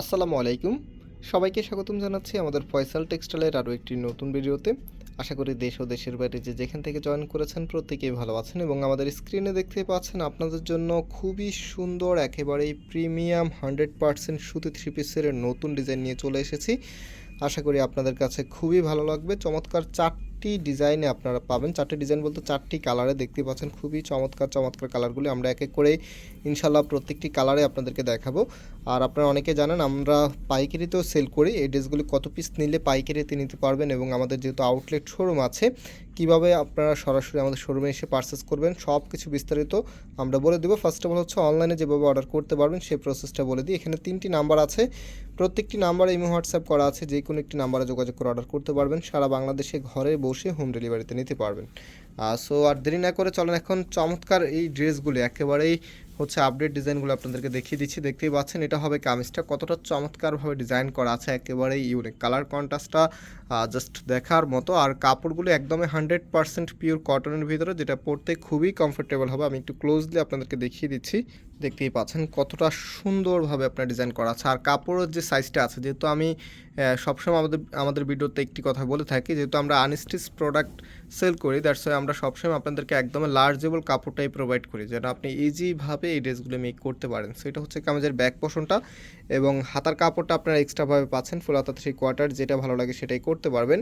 আসসালামু আলাইকুম। সবাইকে স্বাগতম জানাচ্ছি আমাদের ফয়সাল টেক্সটাইলের আরও একটি নতুন ভিডিওতে। আশা করি দেশ ও দেশের বাইরে যে যেখান থেকে জয়েন করেছেন প্রত্যেকেই ভালো আছেন এবং আমাদের স্ক্রিনে দেখতে পাচ্ছেন আপনাদের জন্য খুবই সুন্দর, একেবারেই প্রিমিয়াম হান্ড্রেড পার্সেন্ট সুতি থ্রি পিসের নতুন ডিজাইন নিয়ে চলে এসেছি। আশা করি আপনাদের কাছে খুবই ভালো লাগবে। চমৎকার চারটি ডিজাইনে আপনারা পাবেন। চারটি ডিজাইন বলতে চারটি কালারে দেখতে পাচ্ছেন। খুবই চমৎকার চমৎকার কালারগুলি আমরা এক এক করে ইনশাল্লাহ প্রত্যেকটি কালারে আপনাদেরকে দেখাবো। আর আপনারা অনেকে জানেন, আমরা পাইকারিতেও সেল করি। এই ড্রেসগুলি কত পিস নিলে পাইকারিতে নিতে পারবেন এবং আমাদের যেহেতু আউটলেট শোরুম আছে কীভাবে আপনারা সরাসরি আমাদের শোরুমে এসে পারচেস করবেন সব কিছু বিস্তারিত আমরা বলে দেবো। ফার্স্ট অফ অল হচ্ছে অনলাইনে যেভাবে অর্ডার করতে পারবেন, সেই প্রসেসটা বলে দিই। এখানে তিনটি নাম্বার আছে। প্রত্যেকটি নাম্বারে ইমো হোয়াটসঅ্যাপ করা আছে, যে কোনো একটি নাম্বারে যোগাযোগ করে অর্ডার করতে পারবেন। সারা বাংলাদেশে ঘরে বসে হোম ডেলিভারিতে নিতে পারবেন। সো আর দেরি না করে চলেন এখন চমৎকার এই ড্রেসগুলি একেবারেই হচ্ছে আপডেট ডিজাইনগুলো আপনাদেরকে দেখিয়ে দিচ্ছি। দেখতেই পাচ্ছেন, এটা হবে কামিজটা। কতটা চমৎকারভাবে ডিজাইন করা আছে একেবারেই ইউনিক কালার কন্ট্রাস্টটা জাস্ট দেখার মতো। আর কাপড়গুলো একদমই হান্ড্রেড পার্সেন্ট পিওর কটনের ভিতরে, যেটা পরতে খুবই কমফোর্টেবল হবে। আমি একটু ক্লোজলি আপনাদেরকে দেখিয়ে দিচ্ছি। দেখতেই পাচ্ছেন কতটা সুন্দরভাবে আপনার ডিজাইন করা আছে। আর কাপড়ের যে সাইজটা আছে, যেহেতু আমি সবসময় আমাদের আমাদের ভিডিওতে একটি কথা বলে থাকি, যেহেতু আমরা আনস্টিচ প্রোডাক্ট সেল করি দ্যাটস আমরা সবসময় আপনাদেরকে একদম লার্জেবল কাপড়টাই প্রোভাইড করি যেন আপনি ইজিভাবে এই ড্রেসগুলো মেক করতে পারেন। সো এটা হচ্ছে কামেজের ব্যাক পোষণটা এবং হাতার কাপড়টা আপনারা এক্সট্রাভাবে পাচ্ছেন ফুল হাতা থ্রি কোয়ার্টার যেটা ভালো লাগে সেটাই করতে পারবেন।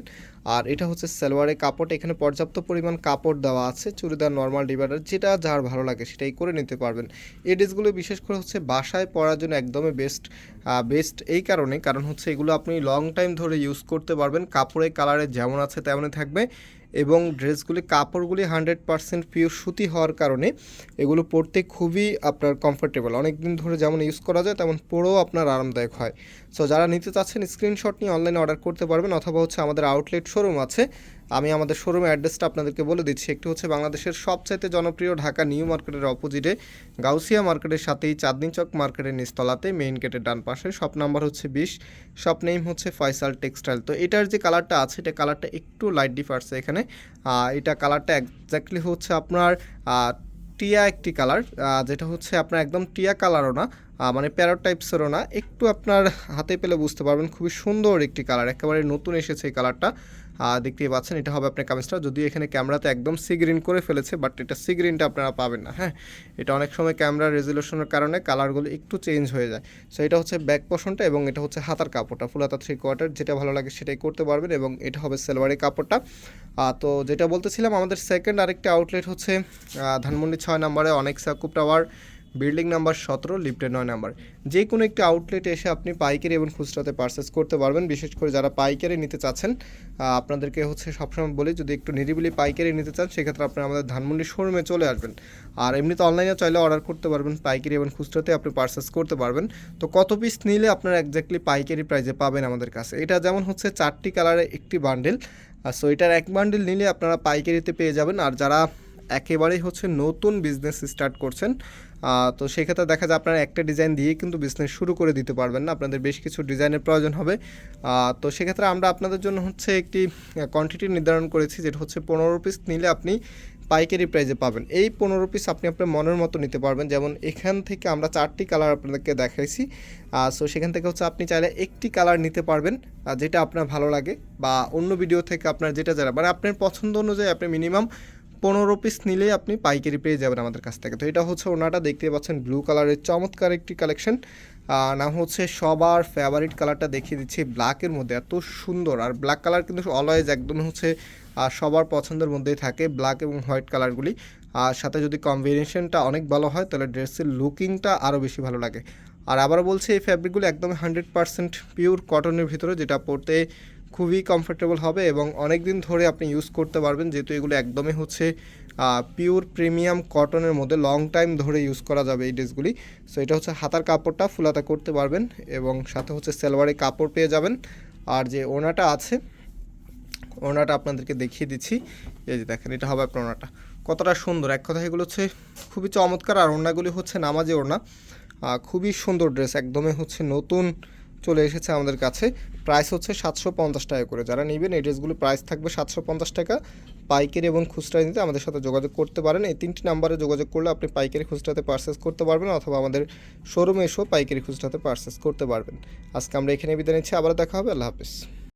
আর এটা হচ্ছে সালোয়ারের কাপড় এখানে পর্যাপ্ত পরিমাণ কাপড় দেওয়া আছে, চুড়িদার নর্মাল ডিভাইডার যেটা যার ভালো লাগে সেটাই করে নিতে পারবেন। এই ড্রেসগুলো বিশেষ করে হচ্ছে বাসায় পরার জন্য একদমই বেস্ট বেস্ট এই কারণে, কারণ হচ্ছে এগুলো আপনি লং টাইম ধরে ইউজ করতে পারবেন, কাপড়ের কালারে যেমন আছে তেমনই থাকবে। এবং ড্রেসগুলি, কাপড়গুলি হান্ড্রেড পারসেন্ট পিওর সুতি হওয়ার কারণে এগুলো পরতে খুবই আপনার কমফোর্টেবল অনেক দিন ধরে যেমন ইউজ করা যায়, তেমন পরেও আপনার আরামদায়ক হয়। সো যারা নিতে চাচ্ছেন স্ক্রিনশট নিয়ে অনলাইনে অর্ডার করতে পারবেন, অথবা হচ্ছে আমাদের আউটলেট শোরুম আছে আমি আমাদের শোরুমের অ্যাড্রেসটা আপনাদেরকে বলে দিচ্ছি। একটি হচ্ছে বাংলাদেশের সবচাইতে জনপ্রিয় ঢাকা নিউ মার্কেটের অপোজিটে, গাউসিয়া মার্কেটের সাথেই চাঁদনি চক মার্কেটের নিচতলাতে মেইন গেটের ডান পাশে। শপ নাম্বার হচ্ছে বিশ শপ নেম হচ্ছে ফয়সাল টেক্সটাইল তো এটার যে কালারটা আছে, এটা কালারটা একটু লাইট ডিফারছে এখানে। এটা কালারটা একজাক্টলি হচ্ছে আপনার টিয়া একটি কালার যেটা হচ্ছে আপনার একদম টিয়া কালারও না। মানে প্যারট টাইপসেরও না, একটু আপনার হাতে পেলে বুঝতে পারবেন, খুবই সুন্দর একটি কালার, একেবারে নতুন এসেছে এই কালারটা। দেখতেই পাচ্ছেন, এটা হবে আপনার কামিজটা, যদিও এখানে ক্যামেরাতে একদম সি গ্রিন করে ফেলেছে, বাট এটা সি গ্রিনটা আপনারা পাবেন না হ্যাঁ? এটা অনেক সময় ক্যামেরার রেজলিউশনের কারণে কালারগুলো একটু চেঞ্জ হয়ে যায়। সো এটা হচ্ছে ব্যাক পোষণটা এবং এটা হচ্ছে হাতার কাপড়টা ফুল হাতা থ্রি কোয়ার্টার যেটা ভালো লাগে সেটাই করতে পারবেন এবং এটা হবে সেলভারের কাপড়টা। তো যেটা বলতেছিলাম, আমাদের সেকেন্ড আরেকটা আউটলেট হচ্ছে ধানমন্ডি ছয় নম্বরে অনেক সাকুপ টাওয়ার বিল্ডিং নাম্বার সতেরো, লিফটের নয় নাম্বার। যে কোনো একটি আউটলেটে এসে আপনি পাইকারি এবং খুচরাতে পারচেস করতে পারবেন। বিশেষ করে যারা পাইকারি নিতে চাচ্ছেন আপনাদেরকে হচ্ছে সবসময় বলি, যদি একটু নিরিবিলি পাইকারি নিতে চান, সেক্ষেত্রে আপনি আমাদের ধানমন্ডি শোরুমে চলে আসবেন। আর এমনিতে অনলাইনে চাইলে অর্ডার করতে পারবেন, পাইকারি এবং খুচরাতে আপনি পারচেস করতে পারবেন। তো কত পিস নিলে আপনারা একজাক্টলি পাইকারি প্রাইজে পাবেন আমাদের কাছে? এটা যেমন হচ্ছে চারটি কালারে একটি বান্ডেল সো এটার এক বান্ডেল নিলে আপনারা পাইকারিতে পেয়ে যাবেন। আর যারা একেবারেই হচ্ছে নতুন বিজনেস স্টার্ট করছেন। তো সেক্ষেত্রে দেখা যায় আপনারা একটা ডিজাইন দিয়ে কিন্তু বিজনেস শুরু করে দিতে পারবেন না। আপনাদের বেশ কিছু ডিজাইনের প্রয়োজন হবে। তো সেক্ষেত্রে আমরা আপনাদের জন্য হচ্ছে একটি কোয়ান্টিটি নির্ধারণ করেছি যেটা হচ্ছে পনেরো পিস নিলে আপনি পাইকারি প্রাইজে পাবেন। এই পনেরো পিস আপনি আপনার মনের মতো নিতে পারবেন। যেমন এখান থেকে আমরা চারটি কালার আপনাদেরকে দেখাইছি। সো সেখান থেকে হচ্ছে আপনি চাইলে একটি কালার নিতে পারবেন যেটা আপনার ভালো লাগে বা অন্য ভিডিও থেকে আপনার যেটা যারা মানে আপনার পছন্দ অনুযায়ী আপনি মিনিমাম পনেরো পিস নিলে আপনি পাইকারি পেয়ে যাবেন আমাদের কাছ থেকে। তো এটা হচ্ছে ওনাটা দেখতে পাচ্ছেন ব্লু কালারের চমৎকার একটি কালেকশন নাম হচ্ছে সবার ফেভারিট কালারটা দেখিয়ে দিচ্ছি ব্ল্যাকের মধ্যে, এত সুন্দর। আর ব্ল্যাক কালার কিন্তু অলওয়েজ একদম হচ্ছে সবার পছন্দের মধ্যেই থাকে ব্ল্যাক এবং হোয়াইট কালারগুলি আর সাথে যদি কম্বিনেশনটা অনেক ভালো হয়, তাহলে ড্রেসের লুকিংটা আরও বেশি ভালো লাগে। আর আবার বলছি, এই ফ্যাব্রিকগুলো একদম হান্ড্রেড পারসেন্ট পিওর কটনের ভিতরে, যেটা পরতে খুবই কমফোর্টেবল হবে এবং অনেক দিন ধরে আপনি ইউজ করতে পারবেন যেহেতু এগুলো একদমই হচ্ছে পিওর প্রিমিয়াম কটনের মধ্যে লং টাইম ধরে ইউজ করা যাবে এই ড্রেসগুলি সো এটা হচ্ছে হাতার কাপড়টা ফুলাতা করতে পারবেন এবং সাথে হচ্ছে সেলভারে কাপড় পেয়ে যাবেন। আর যে ওনাটা আছে ওনাটা আপনাদেরকে দেখিয়ে দিচ্ছি। এই যে দেখেন এটা হবে আপনার ওনাটা। কতটা সুন্দর। এক কথা এগুলো হচ্ছে খুবই চমৎকার আর ওড়নাগুলি হচ্ছে নামাজি আহ, খুবই সুন্দর ড্রেস একদমই হচ্ছে নতুন চলে এসেছে আমাদের কাছে। প্রাইস হচ্ছে সাতশো পঞ্চাশ টাকা করে। যারা নেবেন, এই ড্রেসগুলো প্রাইস থাকবে সাতশো পঞ্চাশ টাকা। পাইকারি এবং খুচরা নিতে আমাদের সাথে যোগাযোগ করতে পারেন। এই তিনটি নাম্বারে যোগাযোগ করলে আপনি পাইকারি খুচরাতে পারচেস করতে পারবেন অথবা আমাদের শোরুমে এসেও পাইকারি খুচরাতে পারচেস করতে পারবেন। আজকে আমরা এখানে বিদায় নিচ্ছি। আবার দেখা হবে। আল্লাহ হাফিজ।